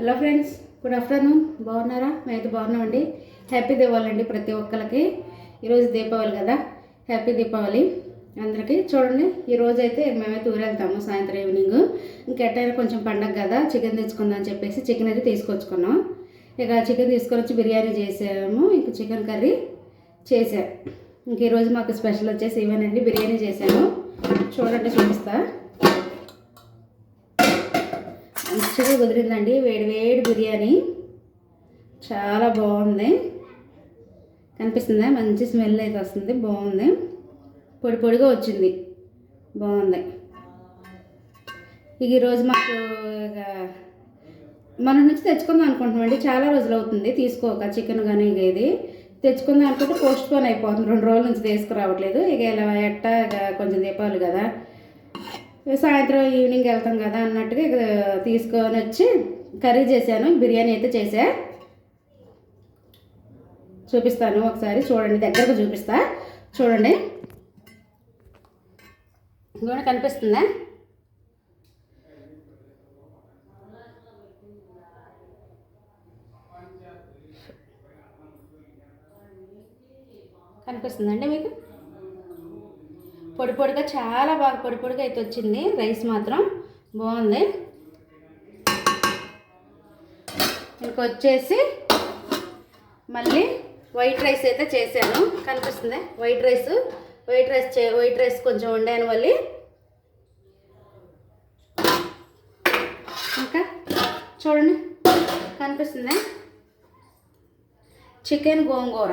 Hello friends good afternoon. బాగున్నారా? మేమైతే బాగున్నామండి. హ్యాపీ దీపావళి అండి ప్రతి ఒక్కరికి ఈరోజు దీపావళి కదా. హ్యాపీ దీపావళి. అందరికీ చూడండి ఈరోజు అయితే మేమైతే ఊరెళ్తాము సాయంత్రం ఈవినింగ్. ఇంకెట్టయినా కొంచెం పండగ కదా చికెన్ తెచ్చుకుందాం అని చెప్పేసి చికెన్ అయితే తీసుకొచ్చుకున్నాం. ఇక చికెన్ తీసుకొని వచ్చి బిర్యానీ చేసాము ఇంక చికెన్ కర్రీ చేసాం ఇంక ఈరోజు మాకు స్పెషల్ వచ్చేసి ఇవేనండి బిర్యానీ చేశాను. చూడండి చూపిస్తా. మంచిగా కుదిరిందండి. వేడి వేడి బిర్యానీ. చాలా బాగుంది. కనిపిస్తుందా? మంచి స్మెల్ అయితే వస్తుంది. బాగుంది. పొడి పొడిగా వచ్చింది. బాగుంది. ఇక ఈరోజు మాకు ఇక మన నుంచి తెచ్చుకుందాం అనుకుంటున్నామండి. చాలా రోజులు అవుతుంది. తీసుకోక చికెన్ కానీ ఇక ఇది. తెచ్చుకుందాం అనుకుంటే పోస్ట్ పోన్ అయిపోతుంది. రెండు రోజుల నుంచి తీసుకురావట్లేదు. ఇక ఇలా ఎట్ట ఇక కొంచెం దీపావళి కదా. సాయంత్రం ఈవినింగ్ వెళ్తాం కదా అన్నట్టుగా ఇక్కడ తీసుకొని వచ్చి కర్రీ చేశాను. బిర్యానీ అయితే చేసా చూపిస్తాను ఒకసారి. చూడండి దగ్గరకు చూపిస్తా. చూడండి. ఇంకోటి కనిపిస్తుందా? కనిపిస్తుందండి మీకు? పొడి పొడిగా చాలా బాగా పొడి పొడిగా అయితే వచ్చింది. రైస్ మాత్రం బాగుంది. ఇంకొచ్చేసి మళ్ళీ వైట్ రైస్ అయితే చేశాను. కనిపిస్తుంది? వైట్ రైస్ వైట్ రైస్ చే వైట్ రైస్ కొంచెం వండాను మళ్ళీ. ఇంకా చూడండి కనిపిస్తుంది? చికెన్ గోంగూర.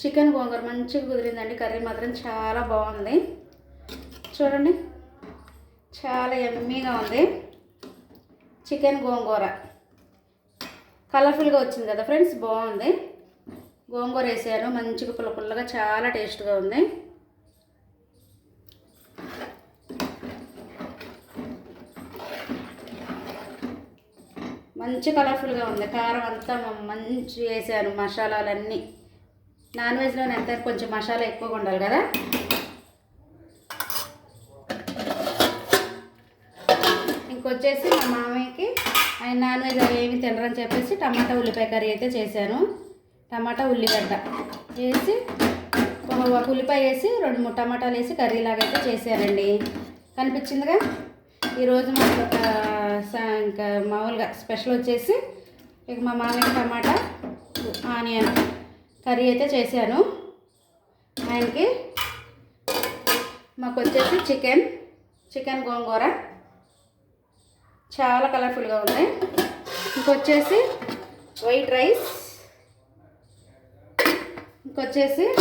చికెన్ గోంగూర మంచిగా కుదిరిందండి. కర్రీ మాత్రం చాలా బాగుంది. చూడండి. చాలా ఎమ్మీగా ఉంది. చికెన్ గోంగూర. కలర్ఫుల్గా వచ్చింది కదా ఫ్రెండ్స్? బాగుంది. గోంగూర వేసాను. మంచిగా పుల్ల పుల్లగా చాలా టేస్ట్గా ఉంది. మంచి కలర్ఫుల్గా ఉంది. కారం అంతా మంచి వేసాను. మసాలాలన్నీ. నాన్ వెజ్లో ఎంత కొంచెం మసాలా ఎక్కువగా ఉండాలి కదా? ఇంకొచ్చేసి మా మామయ్యకి ఆయన నాన్ వెజ్ అవి ఏమి తినరని చెప్పేసి టమాటా ఉల్లిపాయ కర్రీ అయితే చేశాను. టమాటా ఉల్లిగడ్డ వేసి ఒక ఉల్లిపాయ వేసి రెండు మూడు టమాటాలు వేసి కర్రీ లాగా అయితే చేశారండి. కనిపించిందిగా? ఈరోజు మాకు ఒక ఇంకా మామూలుగా స్పెషల్ వచ్చేసి ఇక మా మామయ్య టమాటా ఆనియన్. కర్రీ అయితే చేశాను. ఆయనకి మాకు వచ్చేసి చికెన్ చికెన్ గోంగూర. చాలా కలర్ఫుల్గా ఉంది ఇంకొచ్చేసి వైట్ రైస్. ఇంకొచ్చేసి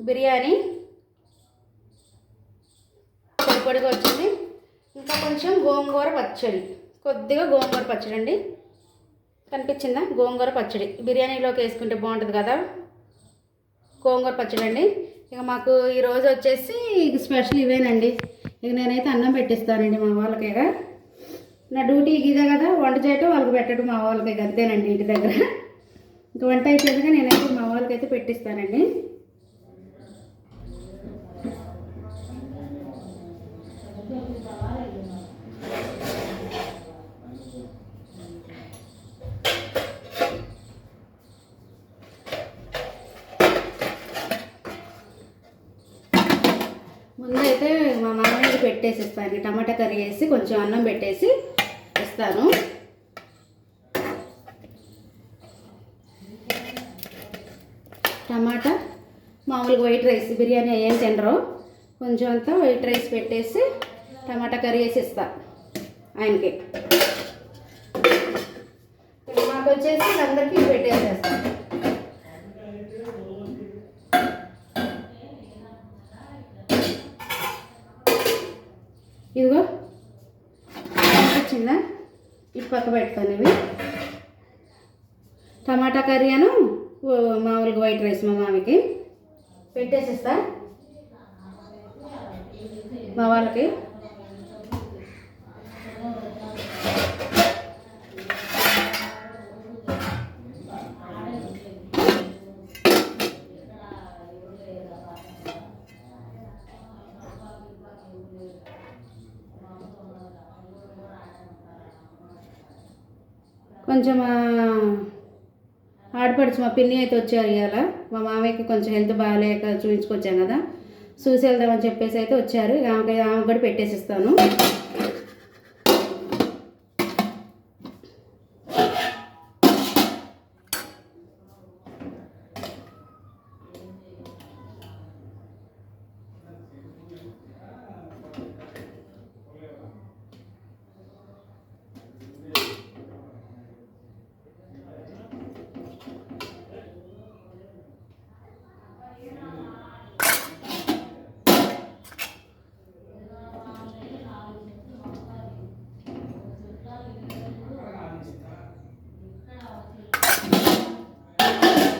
బిర్యానీ. పొడి పొడిగా వచ్చింది. ఇంకా కొంచెం గోంగూర పచ్చడి. కొద్దిగా గోంగూర పచ్చడి అండి కనిపించిందా? గోంగూర పచ్చడి. బిర్యానీలోకి వేసుకుంటే బాగుంటుంది కదా? గోంగూర పచ్చడి అండి ఇక మాకు ఈరోజు వచ్చేసి స్పెషల్ ఇవేనండి. ఇక నేనైతే అన్నం పెట్టిస్తానండి మా వాళ్ళకి. ఇక నా డ్యూటీ ఇదే కదా వంట చేయటం వాళ్ళకి పెట్టడం మా వాళ్ళకి అంతేనండి ఇంటి దగ్గర. ఇంక వంట అయిపోయాక నేనైతే మా వాళ్ళకైతే పెట్టిస్తానండి. మా మామయ్యకి టమాటా కర్రీ వేసి కొంచెం అన్నం పెట్టేసి ఇస్తాను టమాటా మామూలుగా వైట్ రైస్ బిర్యానీ ఏం తినరు. కొంచెం అంతా వైట్ రైస్ పెట్టేసి టమాటా కర్రీ వేసి ఇస్తా ఆయనకి. మాకు వచ్చేసి అందరికీ పెట్టేసేస్తాను వచ్చిందా? ఇటు పక్క పెడతాను ఇవి. టమాటా కర్రీ అను మామూలుగా వైట్ రైస్ మా మామకి. పెట్టేసిస్తా. మా వాళ్ళకి. కొంచెం ఆడపడుచు మా పిన్ని అయితే వచ్చారు ఇవాళ మా మామయ్యకి కొంచెం హెల్త్ బాగాలేక చూపించుకొచ్చాం కదా. చూసి వెళ్దామని చెప్పేసి అయితే వచ్చారు. ఇక ఆమెకి ఆమె కూడా పెట్టేసిస్తాను.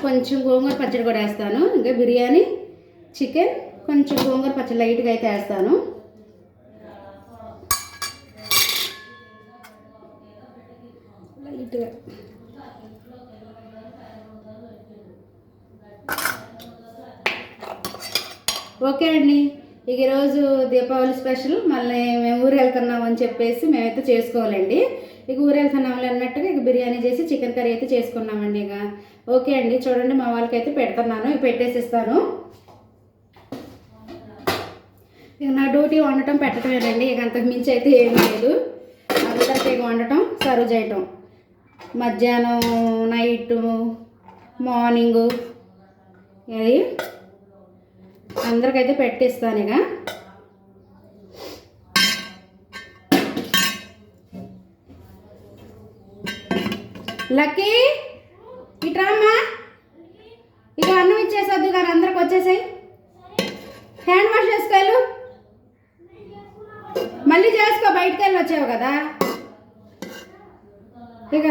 కొంచెం గోంగూర పచ్చడి కూడా వేస్తాను. ఇంకా బిర్యానీ చికెన్ కొంచెం గోంగూర పచ్చడి లైట్గా అయితే వేస్తాను. లైట్గా. ఓకే అండి. ఇక ఈరోజు దీపావళి స్పెషల్. మళ్ళీ మేము ఊరు వెళ్తున్నాం అని చెప్పేసి మేమైతే చేసుకోవాలండి. ఇక ఊరు అన్నట్టుగా ఇక బిర్యానీ చేసి చికెన్ కర్రీ అయితే చేసుకున్నామండి ఇక. ఓకే అండి చూడండి మా వాళ్ళకైతే పెడుతున్నాను ఇక పెట్టేసిస్తాను. ఇక నా డ్యూటీ వండటం పెట్టడమేనండి ఇక అంతకు మించి అయితే ఏం లేదు. అందరికీ ఇక వండటం సర్వ్ చేయటం. మధ్యాహ్నం నైట్ మార్నింగు అది అందరికైతే పెట్టిస్తాను ఇక. లక్కీ! ఇట్రామ్మా ఇక అన్నం ఇచ్చేసొద్దు కానీ అందరికి వచ్చేసాయి. హ్యాండ్ వాష్ చేసుకోవాలి మళ్ళీ చేసుకో బయటకు వెళ్ళి వచ్చావు కదా. ఇక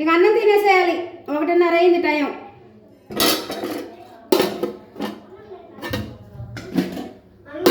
ఇక అన్నం తినేసేయాలి. ఒకటిన్నర అయింది టైం.